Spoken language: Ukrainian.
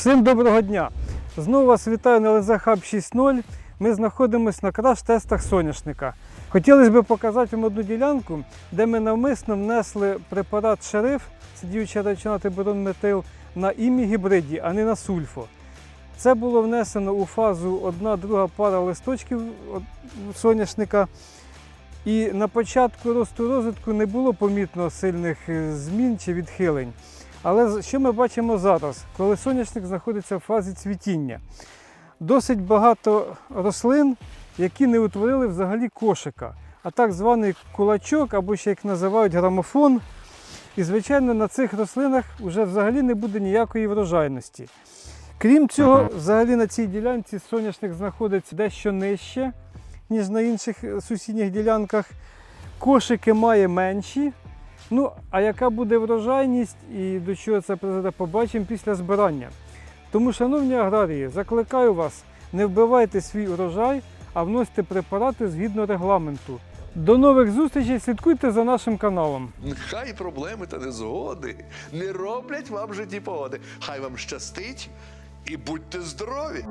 Всім доброго дня! Знову вас вітаю на ЛЗ Хаб 6.0. Ми знаходимося на краш-тестах соняшника. Хотілося б показати вам одну ділянку, де ми навмисно внесли препарат шериф, це діюча речовина тибуронметил, на імі гібриді, а не на сульфо. Це було внесено у фазу одна-друга пара листочків соняшника. І на початку росту розвитку не було помітно сильних е, змін чи відхилень. Але що ми бачимо зараз, коли соняшник знаходиться в фазі цвітіння? Досить багато рослин, які не утворили взагалі кошика, а так званий кулачок, або ще як називають грамофон. І, звичайно, на цих рослинах вже взагалі не буде ніякої врожайності. Крім цього, взагалі на цій ділянці соняшник знаходиться дещо нижче, ніж на інших сусідніх ділянках. Кошики має менші. Ну, а яка буде врожайність і до чого це призведе, побачимо після збирання. Тому, шановні аграрії, закликаю вас, не вбивайте свій урожай, а вносьте препарати згідно регламенту. До нових зустрічей, слідкуйте за нашим каналом. Хай проблеми та незгоди не роблять вам житті погоди. Хай вам щастить і будьте здорові!